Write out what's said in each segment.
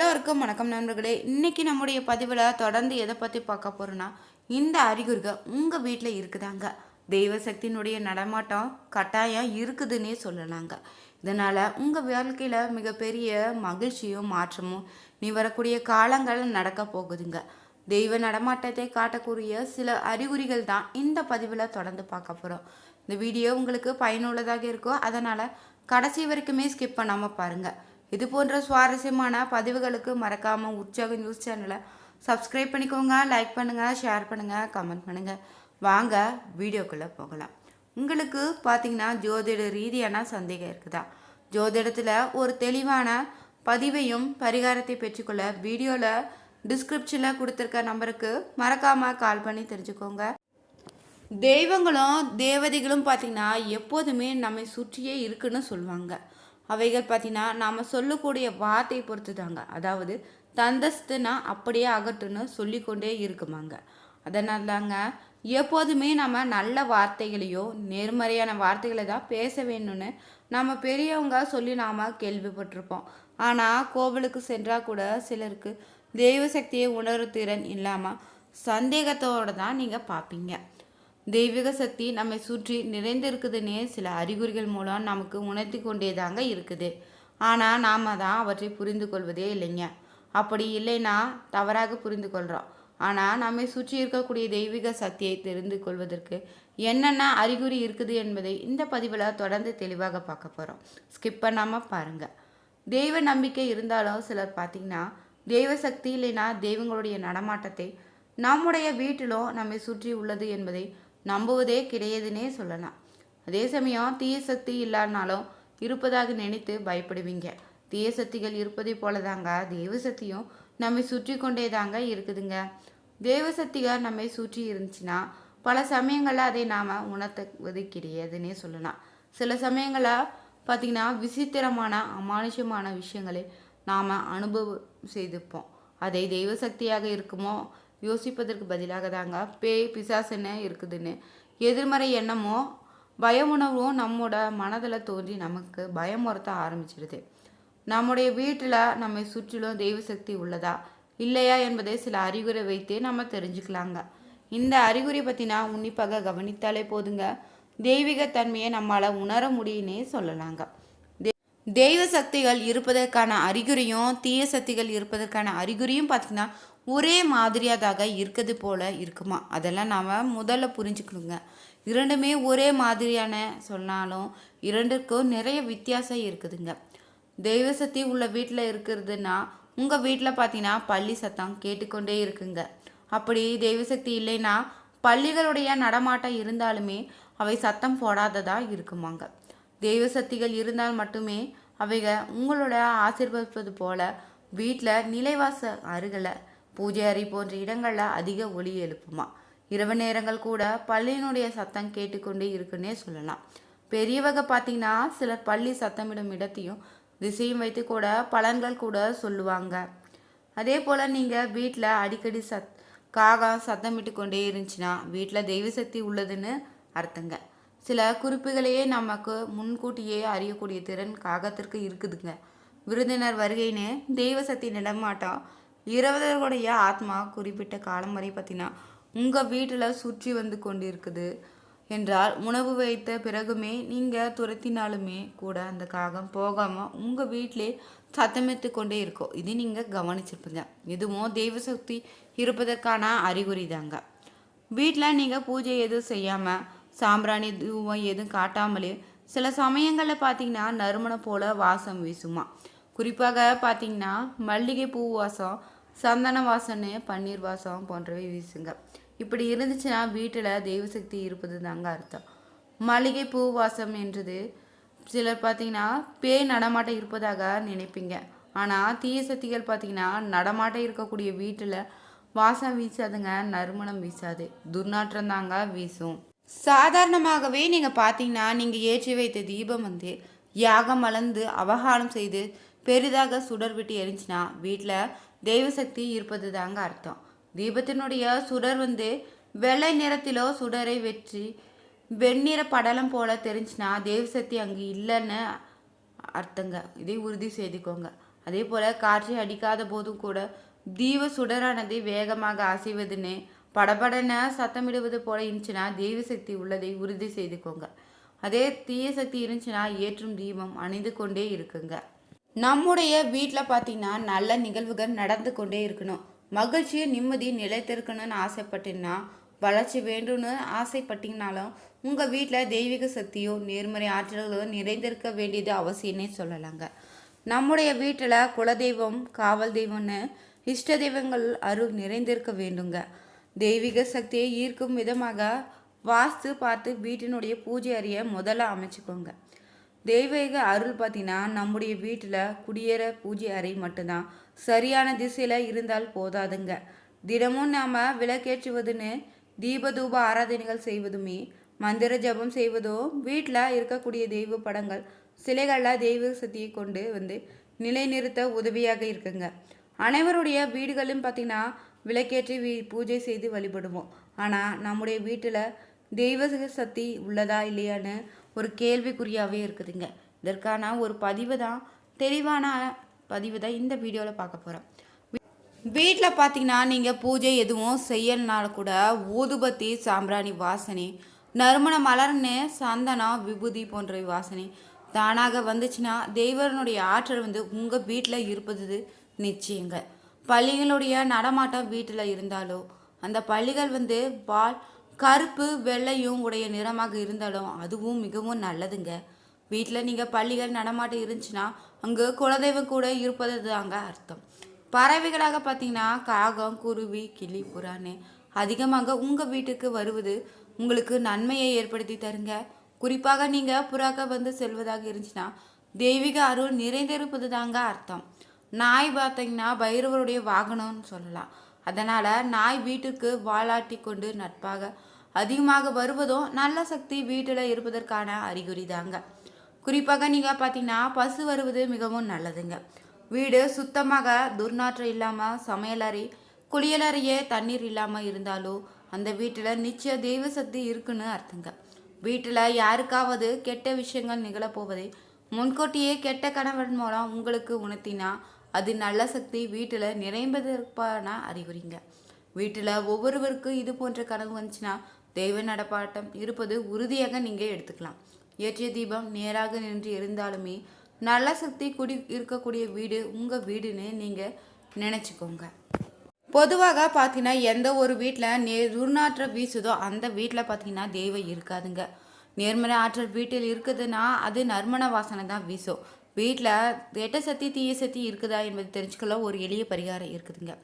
எல்லோருக்கும் வணக்கம் நண்பர்களே. இன்றைக்கி நம்முடைய பதிவில் தொடர்ந்து எதை பற்றி பார்க்க போகிறோன்னா இந்த அறிகுறிகள் உங்கள் வீட்டில் இருக்குதாங்க. தெய்வ சக்தியினுடைய நடமாட்டம் கட்டாயம் இருக்குதுன்னே சொல்லலாங்க. இதனால் உங்கள் வாழ்க்கையில் மிகப்பெரிய மகிழ்ச்சியும் மாற்றமும் நீ வரக்கூடிய காலங்கள் நடக்க போகுதுங்க. தெய்வ நடமாட்டத்தை காட்டக்கூடிய சில அறிகுறிகள் தான் இந்த பதிவில் தொடர்ந்து பார்க்க போகிறோம் இந்த வீடியோ உங்களுக்கு பயனுள்ளதாக இருக்கோ அதனால் கடைசி வரைக்குமே ஸ்கிப் பண்ணாமல் பாருங்கள் இது போன்ற சுவாரஸ்யமான பதிவுகளுக்கு மறக்காமல் உற்சாக நியூஸ் சேனலை சப்ஸ்கிரைப் பண்ணிக்கோங்க லைக் பண்ணுங்கள் ஷேர் பண்ணுங்கள் கமெண்ட் பண்ணுங்கள் வாங்க வீடியோக்குள்ளே போகலாம். உங்களுக்கு பார்த்தீங்கன்னா ஜோதிட ரீதியான சந்தேகம் இருக்குதா? ஜோதிடத்தில் ஒரு தெளிவான பதிவையும் பரிகாரத்தை பெற்றுக்கொள்ள வீடியோவில் டிஸ்கிரிப்ஷனில் கொடுத்துருக்க நம்பருக்கு மறக்காமல் கால் பண்ணி தெரிஞ்சுக்கோங்க. தெய்வங்களும் தேவதைகளும் பார்த்திங்கன்னா எப்போதுமே நம்மை சுற்றியே இருக்குன்னு சொல்லுவாங்க அவைகள் பார்த்திங்கன்னா நாம் சொல்லக்கூடிய வார்த்தையை பொறுத்து தாங்க அதாவது தந்தஸ்துனா அப்படியே அகட்டுன்னு சொல்லிக்கொண்டே இருக்குமாங்க. அதனால தாங்க எப்போதுமே நம்ம நல்ல வார்த்தைகளையோ நேர்மறையான வார்த்தைகளை தான் பேச வேணும்னு நம்ம பெரியவங்க சொல்லி நாம் கேள்விப்பட்டிருப்போம். ஆனால் கோவிலுக்கு சென்றால் கூட சிலருக்கு தெய்வ சக்தியை உணர்வு திறன் இல்லாமல் சந்தேகத்தோடு தான் நீங்கள் பார்ப்பீங்க தெய்வீக சக்தி நம்மை சுற்றி நிறைந்திருக்குதுன்னே சில அறிகுறிகள் மூலம் நமக்கு உணர்த்தி கொண்டே தாங்க இருக்குது. ஆனால் நாம் தான் அவற்றை புரிந்து கொள்வதே இல்லைங்க. அப்படி இல்லைன்னா தவறாக புரிந்து கொள்கிறோம் ஆனால் நம்மை சுற்றி இருக்கக்கூடிய தெய்வீக சக்தியை தெரிந்து கொள்வதற்கு என்னென்ன அறிகுறி இருக்குது என்பதை இந்த பதிவில் தொடர்ந்து தெளிவாக பார்க்க போகிறோம் ஸ்கிப் பண்ணாமல் பாருங்கள் தெய்வ நம்பிக்கை இருந்தாலும் சிலர் பார்த்திங்கன்னா தெய்வ சக்தி இல்லைன்னா தெய்வங்களுடைய நடமாட்டத்தை நம்முடைய வீட்டிலும் நம்மை சுற்றி உள்ளது என்பதை நம்புவதே கிடையாதுன்னே சொல்லலாம். அதே சமயம் தீய சக்தி இல்லைனாலும் இருப்பதாக நினைத்து பயப்படுவீங்க. தீய சக்திகள் இருப்பதை போல தாங்க தெய்வ சக்தியும் நம்மை சுற்றி கொண்டே தாங்க இருக்குதுங்க. தெய்வ சக்திகள் நம்மை சுற்றி இருந்துச்சுன்னா பல சமயங்களில் அதை நாம் உணர்த்துவது கிடையாதுன்னே சொல்லலாம். சில சமயங்களில் பார்த்திங்கன்னா விசித்திரமான அமானுஷமான விஷயங்களை நாம் அனுபவம் செய்துப்போம். அதை தெய்வ சக்தியாக இருக்குமோ யோசிப்பதற்கு பதிலாக தாங்க பேய் பிசாசுன்னு இருக்குதுன்னு. எதிர்மறை எண்ணமோ பய உணர்வும் நம்மோட மனதில் தோன்றி நமக்கு பயம் உரத்த ஆரம்பிச்சிடுது. நம்முடைய வீட்டில் நம்மை சுற்றிலும் தெய்வ சக்தி உள்ளதா இல்லையா என்பதை சில அறிகுறி வைத்து நம்ம தெரிஞ்சுக்கலாங்க. இந்த அறிகுறி பற்றினா உன்னிப்பாக கவனித்தாலே போதுங்க. தெய்வீக தன்மையை நம்மளால் உணர முடியும்னே சொல்லலாங்க. தெய்வ சக்திகள் இருப்பதற்கான அறிகுறியும் தீய சக்திகள் இருப்பதற்கான அறிகுறியும் பார்த்திங்கன்னா ஒரே மாதிரியாதாக இருக்கிறது போல் இருக்குமா? அதெல்லாம் நாம் முதல்ல புரிஞ்சுக்கணுங்க. இரண்டுமே ஒரே மாதிரியான சொன்னாலும் இரண்டுக்கும் நிறைய வித்தியாசம் இருக்குதுங்க. தெய்வ சக்தி உள்ள வீட்டில் இருக்கிறதுனா உங்கள் வீட்டில் பார்த்தீங்கன்னா பள்ளி சத்தம் கேட்டுக்கொண்டே இருக்குங்க. அப்படி தெய்வ சக்தி இல்லைன்னா பள்ளிகளுடைய நடமாட்டம் இருந்தாலுமே அவை சத்தம் போடாததாக இருக்குமாங்க. தெய்வ சக்திகள் இருந்தால் மட்டுமே அவைக உங்களோட ஆசிர்வதிப்பது போல வீட்டில் நிலைவாச அருகில் பூஜை அறை போன்ற இடங்களில் அதிக ஒளி எழுப்புமா? இரவு நேரங்கள் கூட பள்ளியினுடைய சத்தம் கேட்டுக்கொண்டே இருக்குன்னே சொல்லலாம். பெரியவங்க பார்த்தீங்கன்னா சிலர் பள்ளி சத்தமிடும் இடத்தையும் திசையும் வைத்து கூட பலன்கள் கூட சொல்லுவாங்க. அதே போல் நீங்கள் வீட்டில் அடிக்கடி சத் காகம் சத்தமிட்டு கொண்டே இருந்துச்சுன்னா வீட்டில் தெய்வ சக்தி உள்ளதுன்னு அர்த்தங்க. சில குறிப்புகளையே நமக்கு முன்கூட்டியே அறியக்கூடிய திறன் காகத்திற்கு இருக்குதுங்க. விருந்தினர் வருகைன்னு தெய்வ சக்தி நடமாட்டம் இருபதர்களுடைய ஆத்மா குறிப்பிட்ட காலம் வரை பார்த்தீங்கன்னா உங்கள் வீட்டில் சுற்றி வந்து கொண்டு இருக்குது என்றால் உணவு வைத்த பிறகுமே நீங்கள் துரத்தினாலுமே கூட அந்த காகம் போகாமல் உங்கள் வீட்டிலே சத்தமித்து கொண்டே இருக்கும் இது நீங்கள் கவனிச்சிருப்பீங்க. இதுவும் தெய்வ சக்தி இருப்பதற்கான அறிகுறி தாங்க. வீட்டில் நீங்கள் பூஜை எதுவும் செய்யாமல் சாம்பிராணி தூவம் எதுவும் காட்டாமலே சில சமயங்களில் பார்த்தீங்கன்னா நறுமணம் போல் வாசம் வீசுமா. குறிப்பாக பார்த்தீங்கன்னா மல்லிகை பூ வாசம் சந்தன வாசனை பன்னீர் வாசம் போன்றவை வீசுங்க. இப்படி இருந்துச்சுன்னா வீட்டில் தெய்வசக்தி இருப்பது தாங்க அர்த்தம். மளிகை பூ வாசம் என்றது சிலர் பார்த்தீங்கன்னா பேய் நடமாட்டம் இருப்பதாக நினைப்பீங்க. ஆனால் தீய சக்திகள் பார்த்தீங்கன்னா நடமாட்டம் இருக்கக்கூடிய வீட்டில் வாசம் வீசாதுங்க நறுமணம் வீசாது. துர்நாற்றம் தாங்க வீசும். சாதாரணமாகவே நீங்கள் பார்த்தீங்கன்னா நீங்கள் ஏற்றி வைத்த தீபம் வந்து யாகம் வளர்ந்து அவகாரம் செய்து பெரிதாக சுடர் விட்டு எரிஞ்சுனா வீட்டில் தெய்வசக்தி இருப்பது தாங்க அர்த்தம். தீபத்தினுடைய சுடர் வந்து வெள்ளை நிறத்திலோ சுடரை வெற்றி வெண்ணிற படலம் போல தெரிஞ்சுனா தெய்வசக்தி அங்கே இல்லைன்னு அர்த்தங்க. இதை உறுதி செய்துக்கோங்க. அதே போல் காற்றை அடிக்காத போதும் கூட தீப சுடரானது வேகமாக அசைவதுன்னு படபடன சத்தமிடுவது போல இருந்துச்சுன்னா தெய்வ சக்தி உள்ளதை உறுதி செய்துக்கோங்க. அதே தீய சக்தி இருந்துச்சுன்னா ஏற்றும் தீபம் அணிந்து கொண்டே இருக்குங்க. நம்முடைய வீட்டில் பார்த்தீங்கன்னா நல்ல நிகழ்வுகள் நடந்து கொண்டே இருக்கணும். மகிழ்ச்சியும் நிம்மதியும் நிலைத்திருக்கணும்னு ஆசைப்பட்டீங்கன்னா வளர்ச்சி வேண்டும்னு ஆசைப்பட்டீங்கனாலும் உங்கள் வீட்டில் தெய்வீக சக்தியோ நேர்மறை ஆற்றல்களோ நிறைந்திருக்க வேண்டியது அவசியம்னே சொல்லலாங்க. நம்முடைய வீட்டில் குலதெய்வம் காவல் தெய்வம்னு இஷ்ட தெய்வங்கள் அருள் நிறைந்திருக்க வேண்டுங்க. தெய்வீக சக்தியை ஈர்க்கும் விதமாக வாஸ்து பார்த்து வீட்டினுடைய பூஜை அறையை முதல்ல அமைச்சுக்கோங்க. தெய்வீக அருள் பார்த்தீங்கன்னா நம்முடைய வீட்டில் குடியேற பூஜை அறை மட்டும்தான். சரியான திசையில் இருந்தால் போதாதுங்க. தினமும் நாம் விளக்கேற்றுவதுன்னு தீபதூப ஆராதனைகள் செய்வதுமே மந்திர ஜபம் செய்வதும் வீட்டில் இருக்கக்கூடிய தெய்வ படங்கள் சிலைகளில் தெய்வ சக்தியை கொண்டு வந்து நிலைநிறுத்த உதவியாக இருக்குங்க. அனைவருடைய வீடுகளும் பார்த்திங்கன்னா விளக்கேற்றி வீ பூஜை செய்து வழிபடுவோம். ஆனால் நம்முடைய வீட்டில் தெய்வ சக்தி உள்ளதா இல்லையான்னு ஒரு கேள்விக்குறியாகவே இருக்குதுங்க. இதற்கான ஒரு பதிவு தான் தெளிவான பதிவு தான் இந்த வீடியோவில் பார்க்க போகிறோம் வீட்டில் பார்த்தீங்கன்னா நீங்கள் பூஜை எதுவும் செய்யலனால கூட ஊதுபத்தி சாம்பிராணி வாசனை நறுமண மலர்னு சந்தனம் விபூதி போன்ற வாசனை தானாக வந்துச்சுன்னா தெய்வனுடைய ஆற்றல் வந்து உங்கள் வீட்டில் இருப்பது நிச்சயங்க. பள்ளிகளுடைய நடமாட்டம் வீட்டில் இருந்தாலோ அந்த பள்ளிகள் வந்து பால் கருப்பு வெள்ளையும் உடைய நிறமாக இருந்தாலும் அதுவும் மிகவும் நல்லதுங்க. வீட்டில் நீங்கள் பள்ளிகள் நடமாட்டம் இருந்துச்சுன்னா அங்கே குலதெய்வம் கூட இருப்பது தாங்க அர்த்தம். பறவைகளாக பார்த்தீங்கன்னா காகம் குருவி கிளி புறான்னு அதிகமாக உங்கள் வீட்டுக்கு வருவது உங்களுக்கு நன்மையை ஏற்படுத்தி தருங்க. குறிப்பாக நீங்கள் புறாக்க வந்து செல்வதாக இருந்துச்சுன்னா தெய்வீக அருள் நிறைந்திருப்பது தாங்க அர்த்தம். நாய் பார்த்தீங்கன்னா பைரவருடைய வாகனம்னு சொல்லலாம். அதனால் நாய் வீட்டுக்கு வாலாட்டி கொண்டு நட்பாக அதிகமாக வருவதும் நல்ல சக்தி வீட்டில் இருப்பதற்கான அறிகுறி தாங்க குறிப்பாக நீங்கள் பார்த்தீங்கன்னா பசு வருவது மிகவும் நல்லதுங்க. வீடு சுத்தமாக துர்நாற்றம் இல்லாமல் சமையலறை குளியலறையே தண்ணீர் இல்லாமல் இருந்தாலோ அந்த வீட்டில் நிச்சய தெய்வ சக்தி இருக்குன்னு அர்த்தங்க. வீட்டில் யாருக்காவது கெட்ட விஷயங்கள் நிகழப்போவதை முன்கூட்டியே கெட்ட கணவன் மூலம் உங்களுக்கு உணர்த்தினா அது நல்ல சக்தி வீட்டில் நிறைம்பதற்கான அறிகுறிங்க. வீட்டில் ஒவ்வொருவருக்கும் இது போன்ற கனவு வந்துச்சுன்னா தெய்வ நடப்பாட்டம் இருப்பது உறுதியாக நீங்கள் எடுத்துக்கலாம். ஏற்றிய தீபம் நேராக நின்று இருந்தாலுமே நல்ல சக்தி குடி இருக்கக்கூடிய வீடு உங்கள் வீடுன்னு நீங்கள் நினச்சிக்கோங்க. பொதுவாக பார்த்தீங்கன்னா எந்த ஒரு வீட்டில் நே துர்நாற்ற வீசுதோ அந்த வீட்டில் பார்த்தீங்கன்னா தெய்வம் இருக்காதுங்க. நேர்மறை ஆற்றல் வீட்டில் இருக்குதுன்னா அது நறுமண வாசனை தான் வீசும். வீட்டில் எட்ட சக்தி தீய சக்தி இருக்குதா என்பது தெரிஞ்சுக்கல ஒரு எளிய பரிகாரம் இருக்குதுங்க.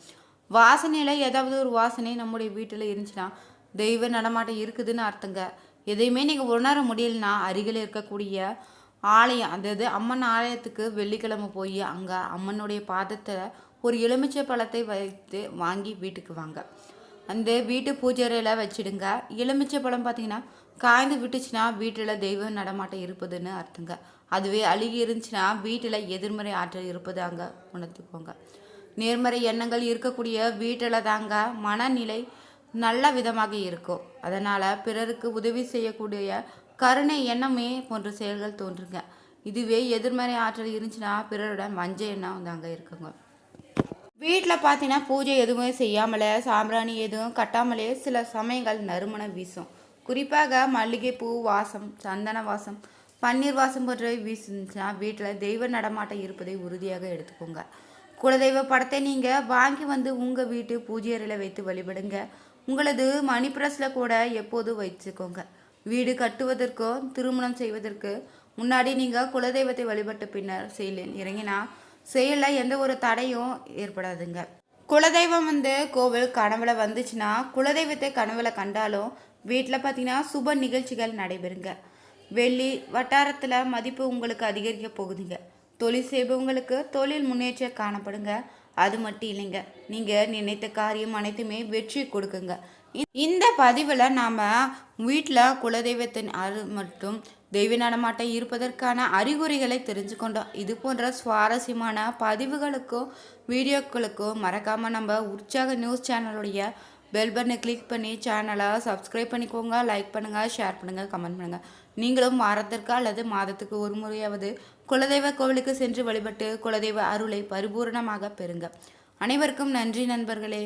வாசனையில் ஏதாவது ஒரு வாசனை நம்முடைய வீட்டில் இருந்துச்சுன்னா தெய்வ நடமாட்டம் இருக்குதுன்னு அர்த்தங்க. எதையுமே நீங்கள் உணர முடியலனா அருகில் இருக்கக்கூடிய ஆலயம் அதாவது அம்மன் ஆலயத்துக்கு வெள்ளிக்கிழமை போய் அங்கே அம்மனுடைய பாதத்தை ஒரு எலுமிச்சை பழத்தை வைத்து வாங்கி வீட்டுக்கு வாங்க. அந்த வீட்டு பூஜைறையில் வச்சிடுங்க. எலுமிச்சை பழம் பார்த்தீங்கன்னா காய்ந்து விட்டுச்சுன்னா வீட்டில் தெய்வம் நடமாட்டம் இருப்பதுன்னு அர்த்தங்க. அதுவே அழுகி இருந்துச்சுன்னா வீட்டில் எதிர்மறை ஆற்றல் இருப்பது அங்கே உணர்த்துக்கோங்க. நேர்மறை எண்ணங்கள் இருக்கக்கூடிய வீட்டில் தாங்க மனநிலை நல்ல விதமாக இருக்கும். அதனால் பிறருக்கு உதவி செய்யக்கூடிய கருணை எண்ணமே போன்ற செயல்கள் தோன்றுங்க. இதுவே எதிர்மறை ஆற்றல் இருந்துச்சுன்னா பிறருடன் மஞ்ச எண்ணம் தாங்க இருக்குங்க. வீட்டில் பார்த்தீங்கன்னா பூஜை எதுவுமே செய்யாமலே சாம்பிராணி எதுவும் கட்டாமலே சில சமயங்கள் நறுமணம் வீசும். குறிப்பாக மல்லிகைப்பூ வாசம் சந்தன வாசம் பன்னீர் வாசம் போன்றவை வீசுச்சுன்னா வீட்டில் தெய்வ நடமாட்டம் இருப்பதை உறுதியாக எடுத்துக்கோங்க. குலதெய்வ படத்தை நீங்கள் வாங்கி வந்து உங்கள் வீட்டு பூஜை அறையில் வைத்து வழிபடுங்க. உங்களது மணி ப்ரெஸ்ஸில் கூட எப்போதும் வச்சுக்கோங்க. வீடு கட்டுவதற்கோ திருமணம் செய்வதற்கு முன்னாடி நீங்கள் குலதெய்வத்தை வழிபட்ட பின்னர் செயலில் இறங்கினா செயலில் எந்த ஒரு தடையும் ஏற்படாதுங்க. குலதெய்வம் வந்து கோவில் கனவுல வந்துச்சுன்னா குலதெய்வத்தை கனவுல கண்டாலும் வீட்டில் பார்த்தீங்கன்னா சுப நிகழ்ச்சிகள் நடைபெறுங்க. வெள்ளி வட்டாரத்தில் மதிப்பு உங்களுக்கு அதிகரிக்க போகுதுங்க. தொழில் செய்பவங்களுக்கு தொழில் முன்னேற்றம் காணப்படுங்க. அது மட்டும் இல்லைங்க. நீங்கள் நினைத்த காரியம் அனைத்துமே வெற்றி கொடுக்குங்க. இ- இந்த பதிவில் நாம் வீட்டில் குலதெய்வத்தின் அரு மற்றும் தெய்வ நடமாட்டம் இருப்பதற்கான அறிகுறிகளை தெரிஞ்சுக்கொண்டோம். இது போன்ற சுவாரஸ்யமான பதிவுகளுக்கும் வீடியோக்களுக்கும் மறக்காமல் நம்ம உற்சாக நியூஸ் சேனலுடைய பெல் பட்டனை கிளிக் பண்ணி சேனலை சப்ஸ்கிரைப் பண்ணிக்கோங்க. லைக் பண்ணுங்கள் ஷேர் பண்ணுங்கள் கமெண்ட் பண்ணுங்கள் நீங்களும் வாரத்திற்கு அல்லது மாதத்துக்கு ஒரு முறையாவது குலதெய்வ கோவிலுக்கு சென்று வழிபட்டு குலதெய்வ அருளை பரிபூர்ணமாக பெறுங்க. அனைவருக்கும் நன்றி நண்பர்களே.